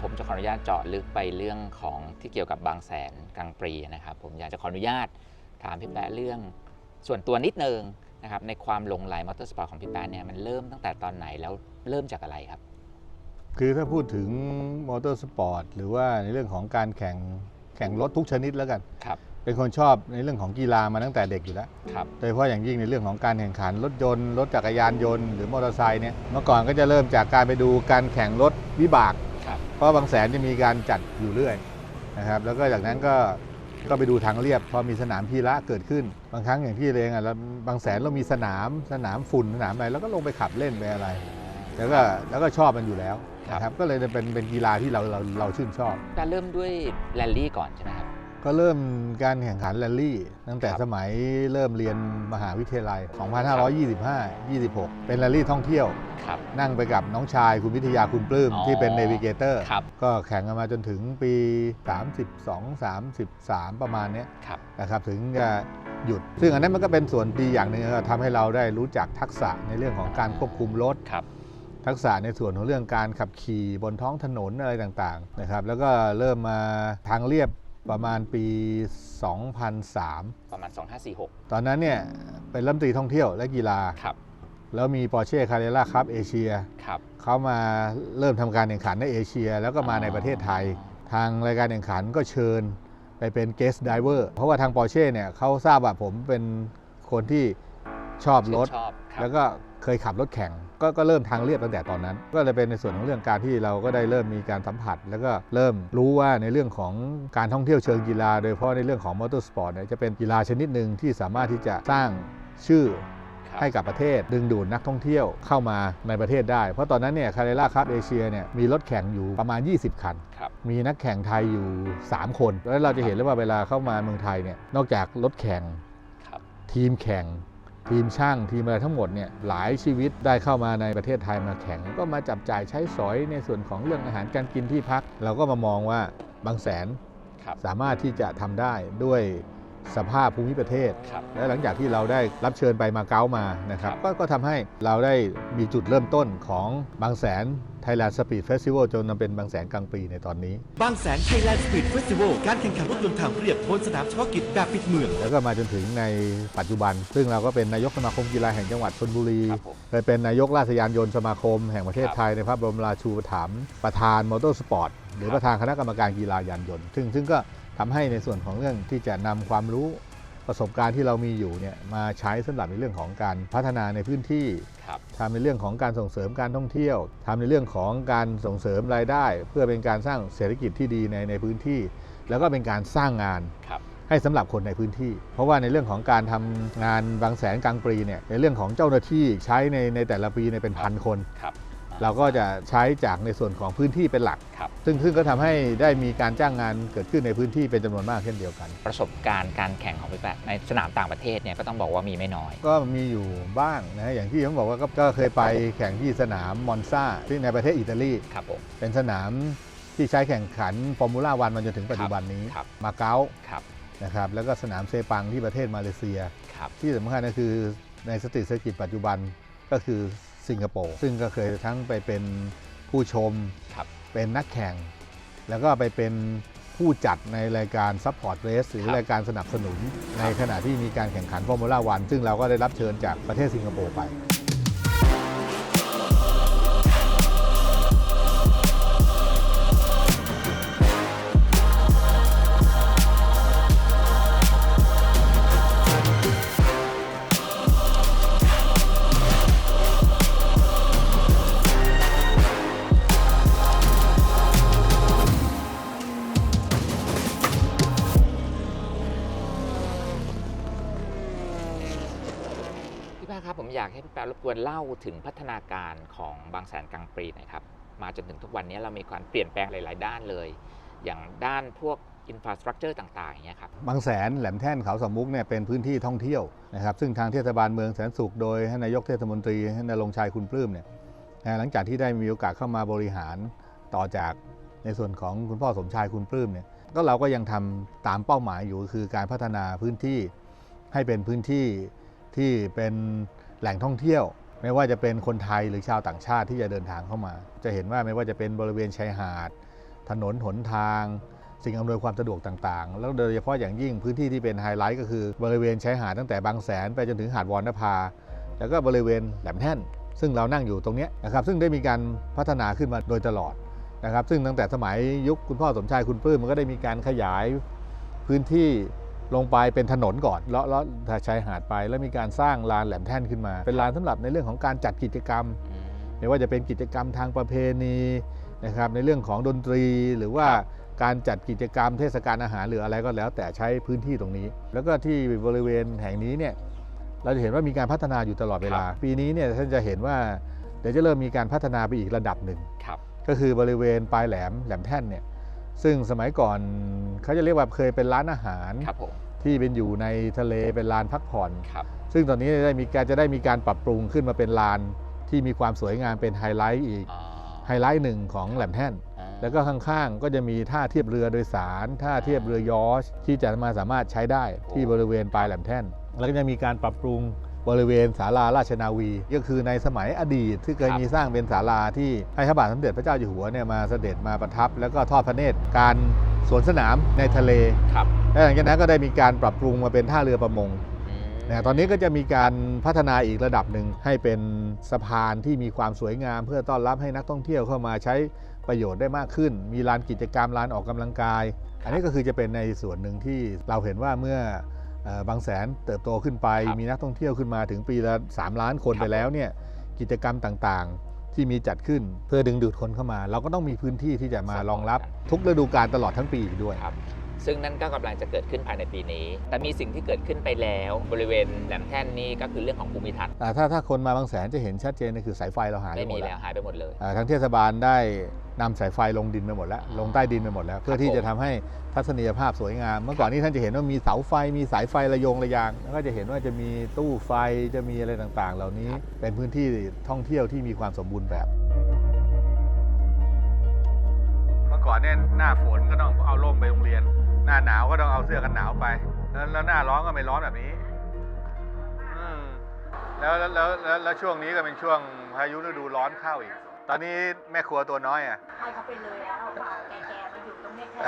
ผมจะขออนุญาตเจาะลึกไปเรื่องของที่เกี่ยวกับบางแสนกลางปรีนะครับ ผมอยากจะขออนุญาตถามพี่แป๊ะเรื่อง ส่วนตัวนิดนึงนะครับในความหลงไหลมอเตอร์สปอร์ตของพี่แป๊ะเนี่ยมันเริ่มตั้งแต่ตอนไหนแล้วเริ่มจากอะไรครับ คือถ้าพูดถึงมอเตอร์สปอร์ตหรือว่าในเรื่องของการแข่งแข่งรถทุกชนิดแล้วกันครับ เป็นคนชอบในเรื่องของกีฬามาตั้งแต่เด็กอยู่แล้ว ครับ โดยเฉพาะอย่างยิ่งในเรื่องของการแข่งขันรถยนต์รถจักรยานยนต์หรือมอเตอร์ไซค์เนี่ยเมื่อก่อนก็จะเริ่มจากการไปดูการแข่งรถวิบาก ครับ เพราะบางแสนจะมีการจัดอยู่เรื่อยนะครับแล้วก็จากนั้นก็ก็ไปดูทางเรียบ พอมีสนามพีระเกิดขึ้น บางครั้งอย่างที่เรงอะแล้วบางแสนเรามีสนามสนามฝุ่นสนามอะไรแล้วก็ลงไปขับเล่นไปอะไร แล้วก็แล้วก็ชอบมันอยู่แล้วนะครับก็เลยเป็นเป็นกีฬาที่เราเราเราชื่นชอบการเริ่มด้วยแรลลี่ก่อนใช่ไหมครับ ก็เริ่มการแข่งขันแรลลี่ ตั้งแต่ครับสมัยเริ่มเรียนมหาวิทยาลัย 2525 26 เป็นแรลลี่ท่องเที่ยวครับนั่งไปกับน้องชายคุณวิทยาคุณปลื้มอ๋อที่เป็นเนวิเกเตอร์ครับก็แข่งกันมาจนถึงปี 32 33 ประมาณเนี้ยครับนะครับถึงจะหยุด ซึ่งอันนั้นมันก็เป็นส่วนดีอย่างหนึ่งก็ทำให้เราได้รู้จักทักษะในเรื่องของการควบคุมรถครับทักษะในส่วนของเรื่องการขับขี่บนท้องถนนอะไรต่างๆนะครับแล้วก็เริ่มมาทางเรียบ ประมาณปี 2003 ประมาณ 2546 ตอนนั้นเนี่ยเป็นรัฐมนตรีท่องเที่ยวและกีฬา ครับ แล้วมีปอร์เช่คาเรล่าครับเอเชียครับ เขามาเริ่มทำการแข่งขันในเอเชีย แล้วก็มาในประเทศไทย ทางรายการแข่งขันก็เชิญไปเป็นเกส t ไดเวอร์เพราะว่าทางปอร์เช่เนี่ยเขาทราบว่าผมเป็นคนที่ชอบรถ ชื่นชอบครับ แล้วก็ เคยขับรถแข่งกก็เริ่มทางเรียบตั้งแต่ตอนนั้น ก็เลยเป็นในส่วนของเรื่องการที่เราก็ได้เริ่มมีการสัมผัส แล้วก็เริ่มรู้ว่าในเรื่องของการท่องเที่ยวเชิงกีฬา โดยเฉพาะในเรื่องของมอเตอร์สปอร์ตเนี่ยจะเป็นกีฬาชนิดหนึ่งที่สามารถที่จะสร้างชื่อครับให้กับประเทศดึงดูดนักท่องเที่ยวเข้ามาในประเทศได้ เพราะตอนนั้นเนี่ยคาเรล่าครับเอเชียเนี่ยมีรถแข่งอยู่ประมาณ 20 คันครับมีนักแข่งไทยอยู่ 3 คน แล้วเราจะเห็นเลยว่าเวลาเข้ามาเมืองไทยเนี่ยนอกจากรถแข่งครับทีมแข่ง ทีมช่างทีมอะไรทั้งหมดเนี่ยหลายชีวิตได้เข้ามาในประเทศไทยมาแข่ง ก็มาจับจ่ายใช้สอยในส่วนของเรื่องอาหารการกินที่พัก เราก็มามองว่าบางแสนครับสามารถที่จะทำได้ด้วยสภาพภูมิประเทศครับและหลังจากที่เราได้รับเชิญไปมาเก๊ามานะครับครับก็ก็ทำให้เราได้มีจุดเริ่มต้นของบางแสน Thailand Speed Festival จนมาเป็นบางแสนกลางปีในตอนนี้ บางแสนไทยแลนด์สปีดเฟสติวัลการแข่งขันรถยนต์ทางเรียบบนสนามเฉพาะกิจแบบปิดเมือง แล้วก็มาจนถึงในปัจจุบัน ซึ่งเราก็เป็นนายกสมาคมกีฬาแห่งจังหวัดชนบุรีครับผมเคยเป็นนายกราชยานยนต์สมาคมแห่งประเทศครับไทยในพระบรมราชูปถัมภ์ประธานมอเตอร์สปอร์ตหรือครับประธานคณะกรรมการกีฬายานยนต์ ซึ่งซึ่งก็ทำให้ในส่วนของเรื่องที่จะนำความรู้ ประสบการณ์ที่เรามีอยู่เนี่ยมาใช้สำหรับในเรื่องของการพัฒนาในพื้นที่ครับทำในเรื่องของการส่งเสริมการท่องเที่ยวทำในเรื่องของการส่งเสริมรายได้ เพื่อเป็นการสร้างเศรษฐกิจที่ดีในในพื้นที่ แล้วก็เป็นการสร้างงานครับให้สำหรับคนในพื้นที่ เพราะว่าในเรื่องของการทำงานบางแสนกลางปรีเนี่ยในเรื่องของเจ้าหน้าที่ใช้ในในแต่ละปีเนี่ยเป็นพันคนครับ เราก็จะใช้จากในส่วนของพื้นที่เป็นหลักครับซึ่งซึ่งก็ทำให้ได้มีการจ้างงานเกิดขึ้นในพื้นที่เป็นจำนวนมากเช่นเดียวกัน ประสบการณ์การแข่งของพี่แป๊ะในสนามต่างประเทศเนี่ยก็ต้องบอกว่ามีไม่น้อย ก็มีอยู่บ้างนะอย่างที่ผมบอกว่าก็ก็เคยไปแข่งที่สนามมอนซาที่ในประเทศอิตาลีครับผมเป็นสนามที่ใช้แข่งขันฟอร์มูล่าวันมาจนถึงปัจจุบันนี้ครับมาเก๊าครับนะครับแล้วก็สนามเซปังที่ประเทศมาเลเซียครับที่สำคัญก็คือในสตรีทเซอร์กิตปัจจุบันก็คือ สิงคโปร์ซึ่งก็เคยทั้งไปเป็นผู้ชมครับเป็นนักแข่ง แล้วก็ไปเป็นผู้จัดในรายการซัพพอร์ตเรสหรือครับรายการสนับสนุนครับในขณะที่มีการแข่งขันฟอร์มูล่าวันซึ่งเราก็ได้รับเชิญจากประเทศสิงคโปร์ไป ครับผมอยากให้พี่แป๊ะรบกวนเล่าถึงพัฒนาการของบางแสนกลางปรีหน่อยครับมาจนถึงทุกวันนี้เรามีการเปลี่ยนแปลงหลาย ๆ ด้านเลย อย่างด้านพวกอินฟราสตรักเจอร์ต่างๆอย่างเงี้ยครับบางแสนแหลมแท่นเขาสมมุกเนี่ยเป็นพื้นที่ท่องเที่ยวนะครับซึ่งทางเทศบาลเมืองแสนสุขโดยท่านนายกเทศมนตรีท่านนรงชัยคุณปลื้มเนี่ยหลังจากที่ได้มีโอกาสเข้ามาบริหารต่อจากในส่วนของคุณพ่อสมชายคุณปลื้มเนี่ยก็เราก็ยังทำตามเป้าหมายอยู่คือการพัฒนาพื้นที่ให้เป็นพื้นที่ ที่เป็นแหล่งท่องเที่ยว ไม่ว่าจะเป็นคนไทยหรือชาวต่างชาติที่จะเดินทางเข้ามา จะเห็นว่าไม่ว่าจะเป็นบริเวณชายหาด ถนนหนทาง สิ่งอำนวยความสะดวกต่างๆ แล้วโดยเฉพาะอย่างยิ่งพื้นที่ที่เป็นไฮไลท์ก็คือบริเวณชายหาดตั้งแต่บางแสนไปจนถึงหาดวอนนภา แล้วก็บริเวณแหลมแท่น ซึ่งเรานั่งอยู่ตรงนี้นะครับซึ่งได้มีการพัฒนาขึ้นมาโดยตลอดนะครับซึ่งตั้งแต่สมัยยุคคุณพ่อสมชายคุณปลื้มมันก็ได้มีการขยายพื้นที่ ลงไปเป็นถนนก่อนเลาะเลาะชายหาดไป แล้วมีการสร้างลานแหลมแท่นขึ้นมา เป็นลานสำหรับในเรื่องของการจัดกิจกรรมอืมไม่ว่าจะเป็นกิจกรรมทางประเพณีนะครับในเรื่องของดนตรีหรือว่าครับการจัดกิจกรรมเทศกาลอาหารหรืออะไรก็แล้ว แต่ใช้พื้นที่ตรงนี้ แล้วก็ที่บริเวณแห่งนี้เนี่ยเราจะเห็นว่ามีการพัฒนาอยู่ตลอดเวลา ปีนี้เนี่ยท่านจะเห็นว่าเดี๋ยวจะเริ่มมีการพัฒนาไปอีกระดับหนึ่งครับก็คือบริเวณปลายแหลมแหลมแท่นเนี่ย ซึ่งสมัยก่อนเขาจะเรียกว่าเคยเป็นร้านอาหารครับผมที่เป็นอยู่ในทะเลเป็นลานพักผ่อน ครับ ซึ่งตอนนี้ได้มีการจะได้มีการปรับปรุงขึ้นมาเป็นลานที่มีความสวยงามเป็นไฮไลท์อีก อ่าไฮไลท์หนึ่งของแหลมแท่น อ่าแล้วก็ข้างๆ ก็จะมีท่าเทียบเรือโดยสาร ท่าเทียบเรือยอชท์ที่จะมาสามารถใช้ได้ที่บริเวณปลายแหลมแท่น แล้วก็จะมีการปรับปรุง บริเวณศาลาราชนาวี ก็คือในสมัยอดีตที่เคยมีสร้างเป็นศาลาที่ให้พระบาทสมเด็จพระเจ้าอยู่หัวเนี่ยมาเสด็จมาประทับ แล้วก็ทอดพระเนตรการสวนสนามในทะเลครับและหลังจากนั้นก็ได้มีการปรับปรุงมาเป็นท่าเรือประมงอืมนะตอนนี้ก็จะมีการพัฒนาอีกระดับหนึ่งให้เป็นสะพานที่มีความสวยงาม เพื่อต้อนรับให้นักท่องเที่ยวเข้ามาใช้ประโยชน์ได้มากขึ้น มีลานกิจกรรมลานออกกำลังกาย อันนี้ก็คือจะเป็นในส่วนหนึ่งที่เราเห็นว่าเมื่อเอ่อ บางแสนเติบโตขึ้นไปครับมีนักท่องเที่ยวขึ้นมาถึงปีละ3ล้านคนครับไปแล้วเนี่ยกิจกรรมต่างๆ ที่มีจัดขึ้นเพื่อดึงดูดคนเข้ามา เราก็ต้องมีพื้นที่ที่จะมารองรับทุกฤดูกาลตลอดทั้งปีอีกด้วยครับซึ่งนั่นก็กำลังจะเกิดขึ้นภายในปีนี้ แต่มีสิ่งที่เกิดขึ้นไปแล้วบริเวณแหลมแท่นนี่ก็คือเรื่องของภูมิทัศน์อ่าถ้าถ้าคนมาบางแสนจะเห็นชัดเจนเลยคือสายไฟเราหายไปไม่หมมีดแล้แล้ววหายไปหมดเลยอ่าทางเทศบาลได้ นำสายไฟลงดินไปหมดแล้ว ลงใต้ดินไปหมดแล้ว เพื่อที่จะทำให้ทัศนียภาพสวยงาม เมื่อก่อนนี้ท่านจะเห็นว่ามีเสาไฟมีสายไฟระโยงระยาง แล้วก็จะเห็นว่าจะมีตู้ไฟจะมีอะไรต่างๆ เหล่านี้ครับเป็นพื้นที่ท่องเที่ยวที่มีความสมบูรณ์แบบ เมื่อก่อนเนี่ยหน้าฝนก็ต้องเอาร่มไปโรงเรียน หน้าหนาวก็ต้องเอาเสื้อกันหนาวไป แล้วแล้วหน้าร้อนก็ไม่ร้อนแบบนี้อืมแล้วแล้วแล้วแล้วแล้วช่วงนี้ก็เป็นช่วงพายุฤดูร้อนเข้าอีก ตอนนี้แม่ครัวตัวน้อยอะ ให้เขาไปเลยแล้วเอาแก่ๆมาอยู่ตรงนี้แค่